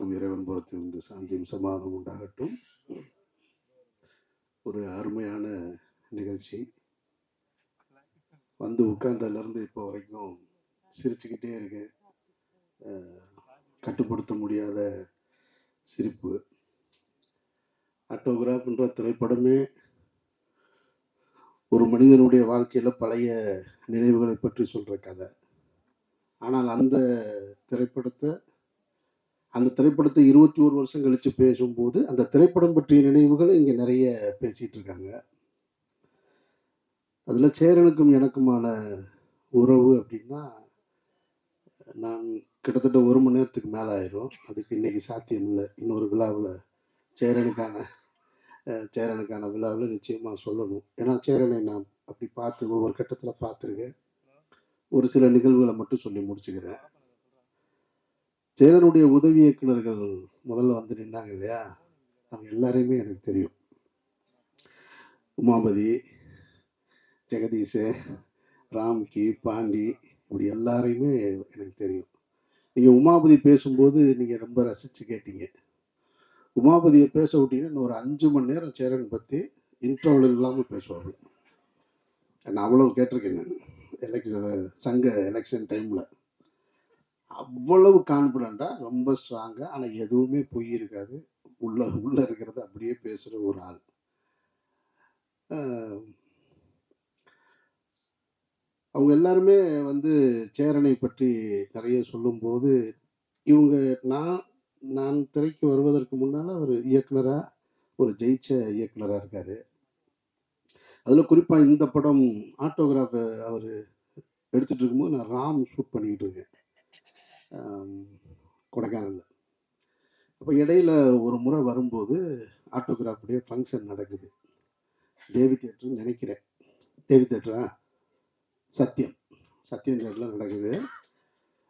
எல்லாருக்கும் இறைவன் புறத்திலிருந்து சாந்தியும் சமாதம் உண்டாகட்டும். ஒரு அருமையான நிகழ்ச்சி. வந்து உட்கார்ந்ததுலேருந்து இப்போ வரைக்கும் சிரிச்சுக்கிட்டே இருக்கேன். கட்டுப்படுத்த முடியாத சிரிப்பு. ஆட்டோகிராஃப்ன்ற திரைப்படமே ஒரு மனிதனுடைய வாழ்க்கையில் பழைய நினைவுகளை பற்றி சொல்கிற கதை. ஆனால் அந்த திரைப்படத்தை அந்த திரைப்படத்தை இருபத்தி ஒரு வருஷம் கழித்து பேசும்போது அந்த திரைப்படம் பற்றிய நினைவுகள் இங்கே நிறைய பேசிகிட்டு இருக்காங்க. அதில் சேரனுக்கும் எனக்குமான உறவு அப்படின்னா நான் கிட்டத்தட்ட ஒரு மணி நேரத்துக்கு மேலே ஆயிரும். அதுக்கு இன்றைக்கி சாத்தியம் இல்லை. இன்னொரு விழாவில் சேரனுக்கான சேரனுக்கான விழாவில் நிச்சயமாக சொல்லணும். ஏன்னா சேரனை நான் அப்படி பார்த்து ஒவ்வொரு கட்டத்தில் பார்த்துருக்கேன். ஒரு சில நிகழ்வுகளை மட்டும் சொல்லி முடிச்சுக்கிறேன். சேரனுடைய உதவி இயக்குனர்கள் முதல்ல வந்து நின்னாங்க இல்லையா? அவங்க எல்லாரையுமே எனக்கு தெரியும். உமாபதி ஜெகதீஷ் ராம்கி பாண்டி இப்படி எல்லாரையுமே எனக்கு தெரியும். நீங்கள் உமாபதி பேசும்போது நீங்கள் ரொம்ப ரசித்து கேட்டீங்க. உமாபதியை பேச விட்டீங்கன்னா இன்னும் ஒரு அஞ்சு மணி நேரம் சேரன் பற்றி இன்டர்வல் இல்லாமல் பேசுவாங்க நான் அவ்வளோ கேட்டிருக்கேன் எலெக்ஷன் சங்க எலெக்ஷன் டைமில் அவ்வளவு கான்ஃபிடண்ட்டாக ரொம்ப ஸ்ட்ராங்காக ஆனால் எதுவுமே பொய் இருக்காது. உள்ள உள்ள இருக்கிறத அப்படியே பேசுகிற ஒரு ஆள். அவங்க எல்லாருமே வந்து சேரனை பற்றி நிறைய சொல்லும்போது இவங்க நான் நான் திரைக்கு வருவதற்கு முன்னால் அவர் இயக்குனராக ஒரு ஜெயிச்ச இயக்குனராக இருக்கார். அதில் குறிப்பாக இந்த படம் ஆட்டோகிராஃபை அவர் எடுத்துகிட்டு இருக்கும்போது நான் ராம் ஷூட் பண்ணிக்கிட்டு இருக்கேன். கொடைக்கானலில் அப்போ இடையில ஒரு முறை வரும்போது ஆட்டோகிராஃபுடைய ஃபங்க்ஷன் நடக்குது. தேவி தேட்டர்னு நினைக்கிறேன். தேவி தேட்டரா? சத்தியம் சத்தியம் தேட்டரில் நடக்குது.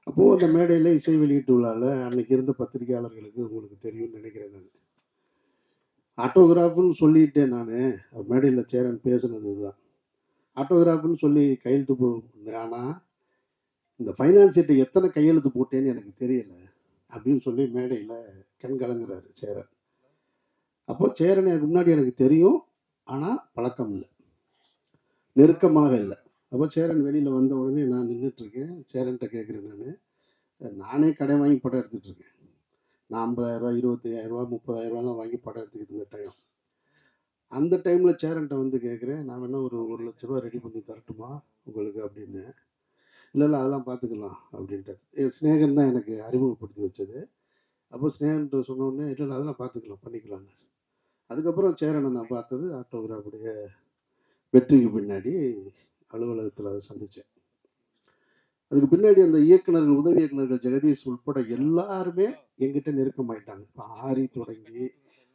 அப்போது அந்த மேடையில் இசை வெளியீட்டு விழாவில் அன்றைக்கி இருந்த பத்திரிகையாளர்களுக்கு உங்களுக்கு தெரியும்னு நினைக்கிறேன் நான். ஆட்டோகிராஃப்னு சொல்லிட்டேன் நான். மேடையில் சேரன் பேசுனது தான் ஆட்டோகிராஃப்னு சொல்லி கையெழுத்து ஆனால் இந்த ஃபைனான்ஸ் சீட்டை எத்தனை கையெழுத்து போட்டேன்னு எனக்கு தெரியல. அப்படின்னு சொல்லி மேடையில் கண் கலங்குறாரு சேரன். அப்போது சேரன் அதுக்கு முன்னாடி எனக்கு தெரியும் ஆனால் பழக்கம் இல்லை. நெருக்கமாக இல்லை. அப்போ சேரன் வெளியில் வந்த உடனே நான் நின்றுட்டுருக்கேன் சேரன்கிட்ட கேட்குறேன் நான். நானே கடை வாங்கி படம் எடுத்துகிட்ருக்கேன் நான் ஐம்பதாயிரரூவா இருபத்தையாயிரரூவா முப்பதாயிரரூவாலாம் வாங்கி படம் எடுத்துக்கிட்டு இருந்த டைம் அந்த டைமில் சேரன்ட்ட வந்து கேட்குறேன் நான் வேணால் ஒரு ஒரு லட்ச ரூபா ரெடி பண்ணி தரட்டுமா உங்களுக்கு அப்படின்னு. இல்லை இல்லை அதெல்லாம் பார்த்துக்கலாம் அப்படின்ட்டு என் ஸ்நேகன் தான் எனக்கு அறிமுகப்படுத்தி வச்சது. அப்போ ஸ்நேகன்ட்ட சொன்னோடனே இல்லை இல்லை அதெல்லாம் பார்த்துக்கலாம் பண்ணிக்கலாங்க அதுக்கப்புறம் சேரனை நான் பார்த்தது ஆட்டோகிராஃபுடைய வெற்றிக்கு பின்னாடி அலுவலகத்தில் அதை சந்தித்தேன். அதுக்கு பின்னாடி அந்த இயக்குனர்கள் உதவி இயக்குநர்கள் ஜெகதீஷ் உட்பட எல்லாருமே எங்கிட்ட நெருக்கமாயிட்டாங்க. இப்போ ஆரி தொடங்கி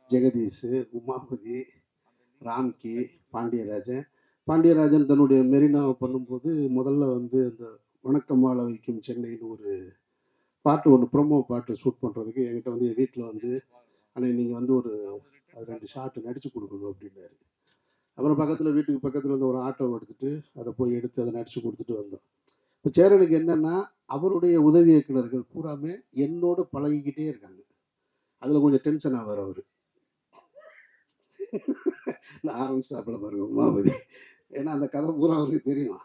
ஜெகதீஷ் உமாபதி ராம்கி பாண்டியராஜன். பாண்டியராஜன் தன்னுடைய மெரினாவை பண்ணும்போது முதல்ல வந்து அந்த வணக்கம் வாழ வைக்கும் சென்னைன்னு ஒரு பாட்டு ஒன்று ப்ரோமோ பாட்டு ஷூட் பண்ணுறதுக்கு என்கிட்ட வந்து என் வீட்டில் வந்து ஆனால் நீங்கள் வந்து ஒரு ரெண்டு ஷாட்டு நடிச்சு கொடுக்கணும் அப்படின்னாரு. அப்புறம் பக்கத்தில் வீட்டுக்கு பக்கத்தில் வந்து ஒரு ஆட்டோ எடுத்துட்டு அதை போய் எடுத்து அதை நடிச்சு கொடுத்துட்டு வந்தோம். இப்போ சேரனுக்கு என்னென்னா அவருடைய உதவி இயக்குநர்கள் பூராமே என்னோட பழகிக்கிட்டே இருக்காங்க. அதில் கொஞ்சம் டென்ஷன் ஆவார் அவர். ஆரம்பிச்சாப்புல பாருங்க உமாபதி. ஏன்னா அந்த கதை பூரா அவருக்கு தெரியும்.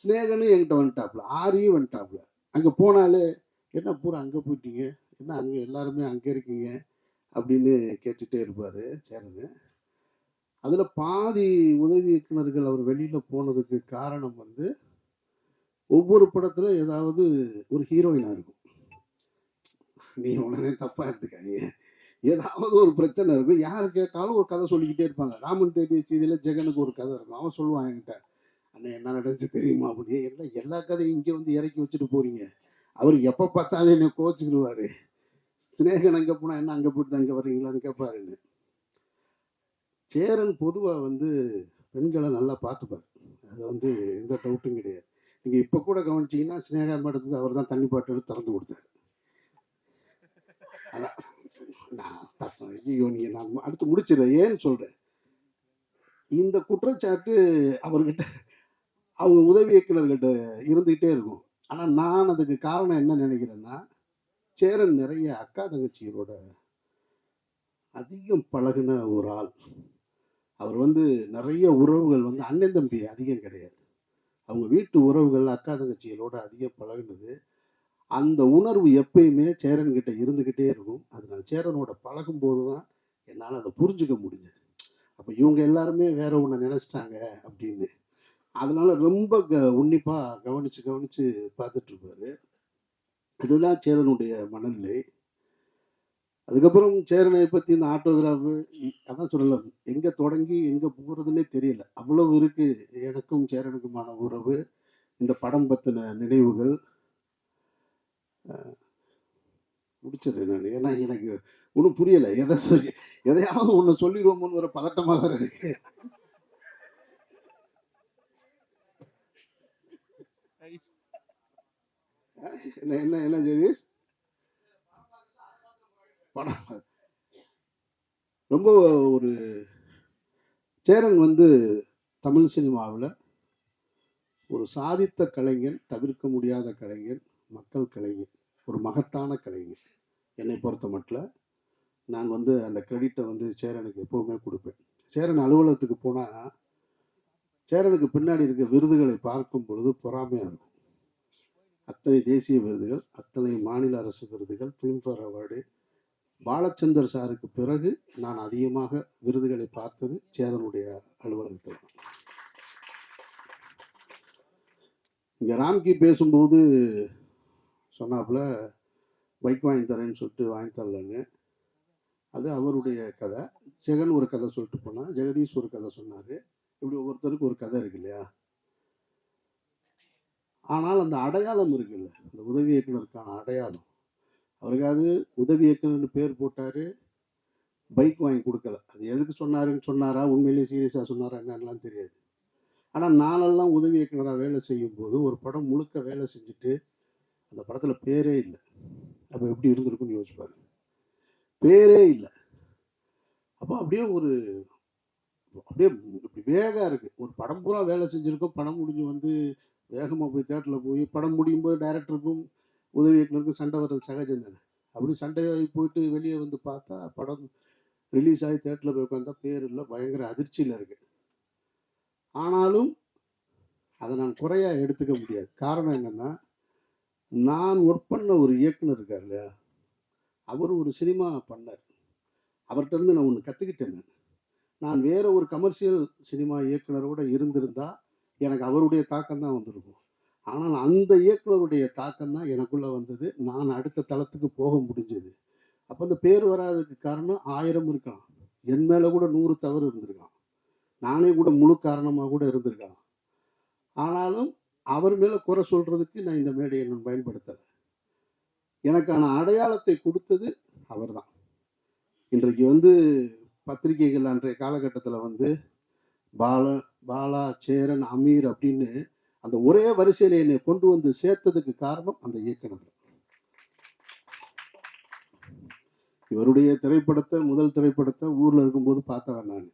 ஸ்னேகனும் என்கிட்ட வந்துட்டாப்புல ஆரியும் வந்துட்டாப்புல. அங்கே போனாலே என்ன பூரா அங்கே போயிட்டீங்க? என்ன அங்கே எல்லாருமே அங்கே இருக்கீங்க? அப்படின்னு கேட்டுகிட்டே இருப்பார் சேரனு. அதில் பாதி உதவி இயக்குனர்கள் அவர் வெளியில் போனதுக்கு காரணம் வந்து ஒவ்வொரு படத்தில் ஏதாவது ஒரு ஹீரோயினாக இருக்கும். நீ உடனே தப்பாக எடுத்துக்காங்க ஏதாவது ஒரு பிரச்சனை இருக்கும். யார் கேட்டாலும் ஒரு கதை சொல்லிக்கிட்டே இருப்பாங்க. ராமன் தேடி செய்தியில் ஜெகனுக்கு ஒரு கதை இருக்கும். அவன் சொல்லுவான் என்கிட்ட அண்ணன் என்ன நடந்துச்சு தெரியுமா அப்படின்னு? எல்லாம் எல்லா கதையும் இங்கே வந்து இறக்கி வச்சுட்டு போறீங்க. அவர் எப்போ பார்த்தாலும் என்னை கோச்சுக்கிடுவார். சிநேகன் அங்கே போனால் என்ன அங்கே போயிட்டு அங்கே வர்றீங்களான்னு கேட்பாருன்னு சேரன் பொதுவாக வந்து பெண்களை நல்லா பார்த்துப்பார். அது வந்து எந்த டவுட்டும் கிடையாது. நீங்கள் இப்போ கூட கவனிச்சீங்கன்னா சினேகா மேடத்துக்கு அவர் தான் தண்ணி பாட்டில் திறந்து கொடுத்தாரு. அதான். நான் ஐயோ நீங்கள் நான் அடுத்து முடிச்சிடுறேன். ஏன்னு சொல்கிறேன் இந்த குற்றச்சாட்டு அவர்கிட்ட அவங்க உதவி இயக்குநர்கிட்ட இருந்துகிட்டே இருக்கும். ஆனால் நான் அதுக்கு காரணம் என்ன நினைக்கிறேன்னா சேரன் நிறைய அக்கா தங்கச்சிகளோட அதிகம் பழகின ஒரு ஆள். அவர் வந்து நிறைய உறவுகள் வந்து அண்ணன் தம்பி அதிகம் கிடையாது. அவங்க வீட்டு உறவுகள் அக்கா தங்கச்சிகளோட அதிகம் பழகினது. அந்த உணர்வு எப்பயுமே சேரன்கிட்ட இருந்துக்கிட்டே இருக்கும். அது நான் சேரனோட பழகும்போது தான் என்னால் அதை புரிஞ்சுக்க முடிஞ்சது. அப்போ இவங்க எல்லாருமே வேற ஒன்று நினச்சிட்டாங்க அப்படின்னு அதனால் ரொம்ப க உன்னிப்பாக கவனித்து கவனித்து பார்த்துட்ருப்பார். இதுதான் சேரனுடைய மனநிலை. அதுக்கப்புறம் சேரனை பற்றி இந்த ஆட்டோகிராஃபு அதான் சொல்லலாம் எங்கே தொடங்கி எங்கே போகிறதுனே தெரியல. அவ்வளவு இருக்குது எனக்கும் சேரனுக்குமான உறவு இந்த படம் பற்றின நினைவுகள். முடிச்சிடு நான். ஏன்னா எனக்கு ஒன்றும் புரியலை. எதை சொல்லி எதையாவது ஒன்று சொல்லிடுவோமோன்னு ஒரு பதட்டமாக இருக்குது என்ன என்ன என்ன ஜெகதீஷ்? படம் ரொம்ப ஒரு சேரன் வந்து தமிழ் சினிமாவில் ஒரு சாதித்த கலைஞன் தவிர்க்க முடியாத கலைஞன் மக்கள் கலைஞன் ஒரு மகத்தான கலைஞன். என்னை பொறுத்த மட்டில் நான் வந்து அந்த கிரெடிட்டை வந்து சேரனுக்கு எப்போவுமே கொடுப்பேன். சேரன் அலுவலகத்துக்கு போனால் சேரனுக்கு பின்னாடி இருக்க விருதுகளை பார்க்கும் பொழுது பொறாமையாக இருக்கும். அத்தனை தேசிய விருதுகள் அத்தனை மாநில அரசு விருதுகள் ஃபிலிம்ஃபேர் அவார்டு பாலச்சந்தர் சாருக்கு பிறகு நான் அதிகமாக விருதுகளை பார்த்தது சேரனுடைய அலுவலகத்தில் தான். இங்கே ராம்கி பேசும்போது சொன்னாப்புல பைக் வாங்கி தரேன்னு சொல்லிட்டு வாங்கி தரலன்னு. அது அவருடைய கதை. ஜெகன் ஒரு கதை சொல்லிட்டு போனால் ஜெகதீஷ் ஒரு கதை சொன்னார். இப்படி ஒவ்வொருத்தருக்கும் ஒரு கதை இருக்கு இல்லையா? ஆனால் அந்த அடையாளம் இருக்குல்ல அந்த உதவி இயக்குனருக்கான அடையாளம். அவருக்காவது உதவி இயக்குனர்னு பேர் போட்டார் பைக் வாங்கி கொடுக்கல. அது எதுக்கு சொன்னாருன்னு சொன்னாரா உண்மையிலேயே சீரியஸாக சொன்னாரா என்னன்னுலாம் தெரியாது. ஆனால் நானெல்லாம் உதவி இயக்குனராக வேலை செய்யும் போது ஒரு படம் முழுக்க வேலை செஞ்சுட்டு அந்த படத்தில் பேரே இல்லை. அப்போ எப்படி இருந்திருக்குன்னு யோசிப்பாரு பேரே இல்லை. அப்போ அப்படியே ஒரு அப்படியே இப்படி வேகா இருக்குது ஒரு படம் பூரா வேலை செஞ்சுருக்கோம் படம் முடிஞ்சு வந்து வேகமாக போய் தேட்டரில் போய் படம் முடியும் போது டைரக்டருக்கும் உதவி இயக்குனருக்கும் சண்டை வர்றது சகஜம் தானே? அப்படி சண்டை போயிட்டு வெளியே வந்து பார்த்தா படம் ரிலீஸ் ஆகி தேட்டரில் போய் உட்காந்தா பேர் இல்லை பயங்கர அதிர்ச்சியில் இருக்கு. ஆனாலும் அதை நான் குறையாக எடுத்துக்க முடியாது. காரணம் என்னென்னா நான் ஒர்க் பண்ண ஒரு இயக்குனர் இருக்கார் இல்லையா? அவர் ஒரு சினிமா பண்ணார். அவர்கிட்ட இருந்து நான் ஒன்று கற்றுக்கிட்டேன் நான். வேறு வேற ஒரு கமர்ஷியல் சினிமா இயக்குனரோட இருந்திருந்தால் எனக்கு அவருடைய தாக்கம் தான் வந்திருக்கும். ஆனால் அந்த இயக்குனருடைய தாக்கம் தான் எனக்குள்ளே வந்தது. நான் அடுத்த தளத்துக்கு போக முடிஞ்சது. அப்போ அந்த பேர் வராததுக்கு காரணம் ஆயிரம் இருக்கலாம். என் மேலே கூட நூறு தவறு இருந்திருக்கான் நானே கூட முழு காரணமாக கூட இருந்திருக்கலாம். ஆனாலும் அவர் மேலே குறை சொல்கிறதுக்கு நான் இந்த மேடையை நான் பயன்படுத்தலை. எனக்கான அடையாளத்தை கொடுத்தது அவர்தான். இன்றைக்கு வந்து பத்திரிகைகள் அன்றைய காலகட்டத்தில் வந்து பால பாலா சேரன் அமீர் அப்படின்னு அந்த ஒரே வரிசையில என்னை கொண்டு வந்து சேர்த்ததுக்கு காரணம் அந்த இயக்குனர் இவருடைய திரைப்படத்தை முதல் திரைப்படத்தை ஊர்ல இருக்கும்போது பார்த்தவன் நான்.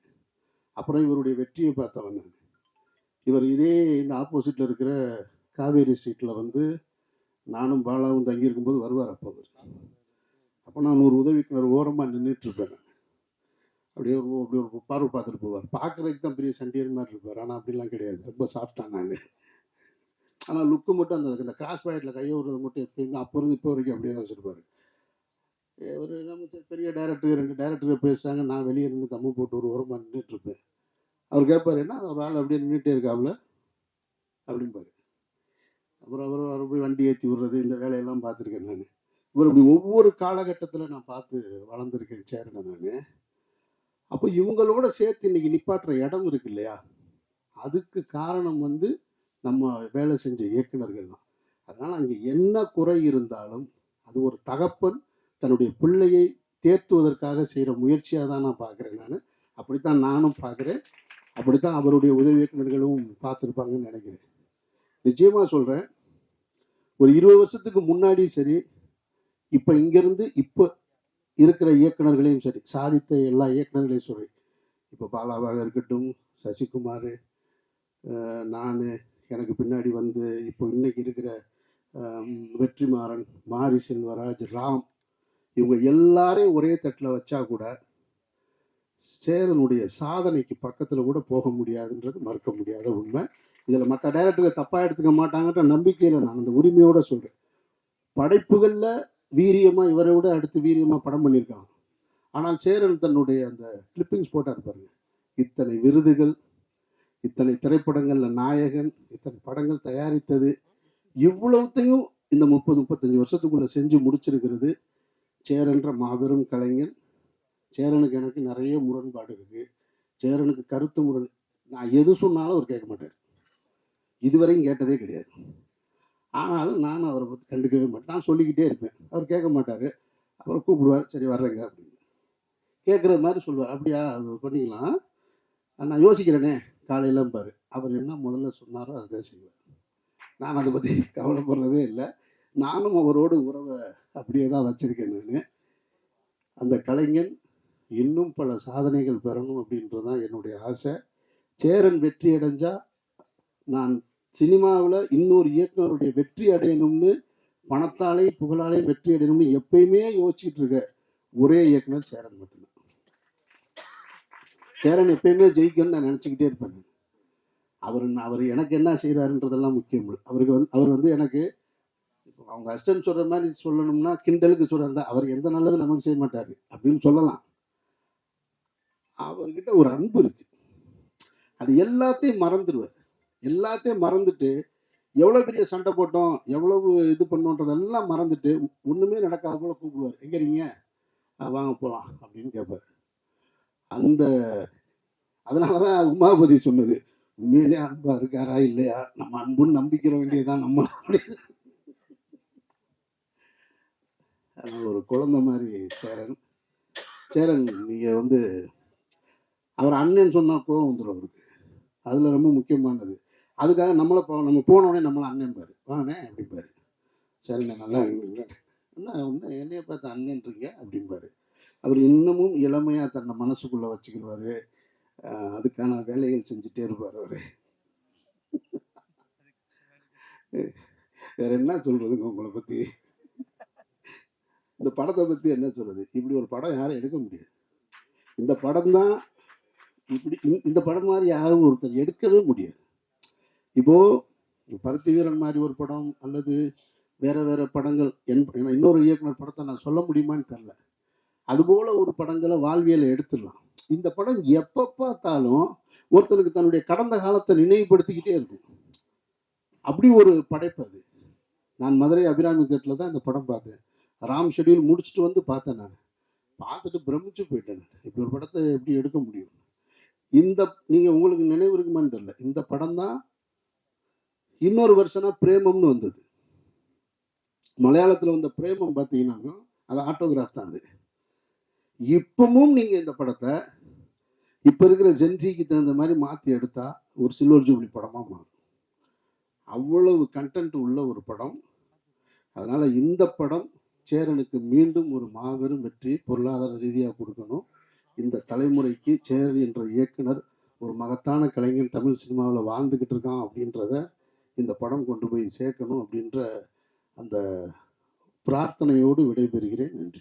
அப்புறம் இவருடைய வெற்றியை பார்த்தவன் நான். இவர் இதே இந்த ஆப்போசிட்ல இருக்கிற காவேரி ஸ்ட்ரீட்ல வந்து நானும் பாலாவும் தங்கி இருக்கும்போது வருவார் அப்போ அவர் அப்போ நான் ஒரு உதவிக்குனர் ஓரமாக நின்றுட்டு இருப்பேன். அப்படியே அப்படி ஒரு பார்வை பார்த்துட்டு போவார். பார்க்குறதுக்கு தான் பெரிய சண்டியன் மாதிரி இருப்பார். ஆனால் அப்படிலாம் கிடையாது. ரொம்ப சாஃப்டாக நான். ஆனால் லுக்கு மட்டும் அந்த இந்த கிராஸ் பாயிண்டில் கையை விடுறது மட்டும் எப்பயுமே அப்போ இருந்து இப்போ வரைக்கும் அப்படியே தான் வச்சுருப்பாரு. ஒரு நம்ம பெரிய டேரக்டர் ரெண்டு டேரக்டர் பேசுகிறாங்க நான் வெளியே இருந்து தம்மு போட்டு ஒரு ஓரமாக நின்றுட்டு இருப்பேன். அவர் கேட்பார் என்ன ஒரு ஆள் அப்படியே நின்றுட்டே இருக்காப்புல அப்படிம்பாரு. அப்புறம் அவர் அவர் போய் வண்டி ஏற்றி விடுறது இந்த வேலையெல்லாம் பார்த்துருக்கேன் நான். இவர் இப்படி ஒவ்வொரு காலகட்டத்தில் நான் பார்த்து வளர்ந்துருக்கேன் சேரனை நான். அப்போ இவங்களோட சேர்த்து இன்னைக்கு நிப்பாட்டுற இடம் இருக்கு இல்லையா? அதுக்கு காரணம் வந்து நம்ம வேலை செஞ்ச இயக்குநர்கள் தான். அதனால் அங்கே என்ன குறை இருந்தாலும் அது ஒரு தகப்பன் தன்னுடைய பிள்ளையை தேர்த்துவதற்காக செய்கிற முயற்சியாக தான் நான் பார்க்குறேன் நான். அப்படித்தான் நானும் பார்க்குறேன் அப்படித்தான் அவருடைய உதவி இயக்குநர்களும் பார்த்துருப்பாங்கன்னு நினைக்கிறேன். நிச்சயமாக சொல்கிறேன் ஒரு இருபது வருஷத்துக்கு முன்னாடி சரி இப்போ இங்கேருந்து இப்போ இருக்கிற இயக்குனர்களையும் சரி சாதித்த எல்லா இயக்குனர்களையும் சரி. இப்போ பாலாவாக இருக்கட்டும் சசிகுமார் நான் எனக்கு பின்னாடி வந்து இப்போ இன்னைக்கு இருக்கிற வெற்றிமாறன் மாரி செல்வராஜ் ராம் இவங்க எல்லாரையும் ஒரே தட்டில் வச்சா கூட சேரனுடைய சாதனைக்கு பக்கத்தில் கூட போக முடியாதுன்றது மறுக்க முடியாத உண்மை. இதில் மற்ற டைரக்டர்கள் தப்பாக எடுத்துக்க மாட்டாங்கன்ற நம்பிக்கையில் நான் அந்த உரிமையோடு சொல்கிறேன் படைப்புகளில் வீரியமாக இவரை விட அடுத்து வீரியமாக படம் பண்ணியிருக்காங்க. ஆனால் சேரன் தன்னுடைய அந்த கிளிப்பிங்ஸ் போட்டார் பாருங்க. இத்தனை விருதுகள் இத்தனை திரைப்படங்களில் நாயகன் இத்தனை படங்கள் தயாரித்தது இவ்வளவுத்தையும் இந்த முப்பது முப்பத்தஞ்சு வருஷத்துக்குள்ள செஞ்சு முடிச்சிருக்கிறது சேரன்ற மாபெரும் கலைஞன். சேரனுக்கு எனக்கு நிறைய முரண்பாடு இருக்கு. சேரனுக்கு கருத்து முரண் நான் எது சொன்னாலும் அவர் கேட்க மாட்டார். இதுவரையும் கேட்டதே கிடையாது. ஆனாலும் நானும் அவரை பற்றி கண்டுக்கவே மாட்டேன். நான் சொல்லிக்கிட்டே இருப்பேன். அவர் கேட்க மாட்டார். அப்புறம் கூப்பிடுவார். சரி வர்றேங்க அப்படின்னு. கேட்குற மாதிரி சொல்லுவார். அப்படியா? அது பண்ணிக்கலாம். நான் யோசிக்கிறேனே. காலையிலாம் பாரு. அவர் என்ன முதல்ல சொன்னாரோ அதுதான் செய்வார். நான் அதை பற்றி கவலைப்படுறதே இல்லை. நானும் அவரோடு உறவை அப்படியே தான் வச்சுருக்கேன் நான். அந்த கலைஞன் இன்னும் பல சாதனைகள் பெறணும் அப்படின்றது தான் என்னுடைய ஆசை. சேரன் வெற்றி அடைஞ்சால் நான் சினிமாவில் இன்னொரு இயக்குனருடைய வெற்றி அடையணும்னு பணத்தாலே புகழாலே வெற்றி அடையணும்னு எப்பயுமே யோசிச்சுட்டு இருக்க ஒரே இயக்குனர் சேரன் மட்டும்தான். சேரன் எப்பயுமே ஜெயிக்கணும்னு நான் நினச்சிக்கிட்டே இருப்பேன். அவர் அவர் எனக்கு என்ன செய்கிறாருன்றதெல்லாம் முக்கியம் அவருக்கு வந்து அவர் வந்து எனக்கு அவங்க அஸ்டன் சொல்கிற மாதிரி சொல்லணும்னா கிண்டலுக்கு சொல்கிறாரு அவர் எந்த நல்லது நமக்கு செய்ய மாட்டார் அப்படின்னு சொல்லலாம். அவர்கிட்ட ஒரு அன்பு இருக்குது அது எல்லாத்தையும் மறந்துடுவார் எல்லாத்தையும் மறந்துட்டு எவ்வளோ பெரிய சண்டை போட்டோம் எவ்வளவு இது பண்ணோன்றதெல்லாம் மறந்துட்டு ஒன்றுமே நடக்காத போல கூப்பிடுவார். எங்க இருக்கீங்க? வாங்க போகலாம் அப்படின்னு கேட்பார் அந்த அதனால தான் உமாபதி சொன்னது. உண்மையிலே அன்பா இருக்காரா இல்லையா? நம்ம அன்புன்னு நம்பிக்கிற வேண்டியதுதான் நம்ம அப்படின்னு. ஒரு குழந்தை மாதிரி சேரன். சேரன் நீங்கள் வந்து அவர் அண்ணன் சொன்னால் கோவம் வந்துடும் அவருக்கு. அதில் ரொம்ப முக்கியமானது. அதுக்காக நம்மளை போ- நம்ம போனோடனே நம்மளை அண்ணன் பாரு. வாண்ணே அப்படிம்பாரு. சரிண்ணே நல்லா என்ன ஒன்று என்னைய பார்த்து அண்ணன்றீங்க? அப்படிம்பாரு. அவர் இன்னமும் இளமையாக தன்னை மனசுக்குள்ளே வச்சுக்கிடுவார். அதுக்கான வேலைகள் செஞ்சுட்டே இருப்பார் அவர். வேற என்ன சொல்கிறதுங்க உங்களை பற்றி இந்த படத்தை பற்றி என்ன சொல்கிறது இப்படி ஒரு படம் யாரும் எடுக்க முடியாது. இந்த படம் தான் இப்படி இந்த- இந்த படம் மாதிரி யாரும் ஒருத்தர் எடுக்கவே முடியாது. இப்போ பருத்தி வீரன் மாதிரி ஒரு படம் அல்லது வேற வேற படங்கள் என் இன்னொரு இயக்குனர் படத்தை நான் சொல்ல முடியுமான்னு தெரில அதுபோல ஒரு படங்களை வாழ்வியலை எடுத்துடலாம். இந்த படம் எப்போ பார்த்தாலும் ஒருத்தனுக்கு தன்னுடைய கடந்த காலத்தை நினைவுபடுத்திக்கிட்டே இருக்கும். அப்படி ஒரு படைப்பு அது. நான் மதுரை அபிராமி தேட்டில் தான் இந்த படம் பார்த்தேன். ராம் ஷெட்யூல் முடிச்சுட்டு வந்து பார்த்தேன் நான். பார்த்துட்டு பிரமிச்சு போயிட்டேன் நான். இப்படி ஒரு படத்தை எப்படி எடுக்க முடியும்? இந்த நீங்கள் உங்களுக்கு நினைவு இருக்குமான்னு தெரில இந்த படம் தான் இன்னொரு வருஷனா பிரேமம்னு வந்தது. மலையாளத்தில் வந்த பிரேமம் பார்த்தீங்கன்னா அது ஆட்டோகிராஃப் தான் அது. இப்பவும் நீங்கள் இந்த படத்தை இப்போ இருக்கிற ஜென்ஜிக்கு தகுந்த மாதிரி மாற்றி எடுத்தா ஒரு சில்வர் ஜூப்ளி படமாக மாறும். அவ்வளவு கண்டென்ட் உள்ள ஒரு படம். அதனால் இந்த படம் சேரனுக்கு மீண்டும் ஒரு மாபெரும் வெற்றி பொருளாதார ரீதியாக கொடுக்கணும். இந்த தலைமுறைக்கு சேரன் என்ற இயக்குனர் ஒரு மகத்தான கலைஞன் தமிழ் சினிமாவில் வாழ்ந்துக்கிட்டு இருக்கான் அப்படின்றத இந்த படம் கொண்டு போய் சேர்க்கணும் அப்படின்ற அந்த பிரார்த்தனையோடு விடைபெறுகிறேன். நன்றி.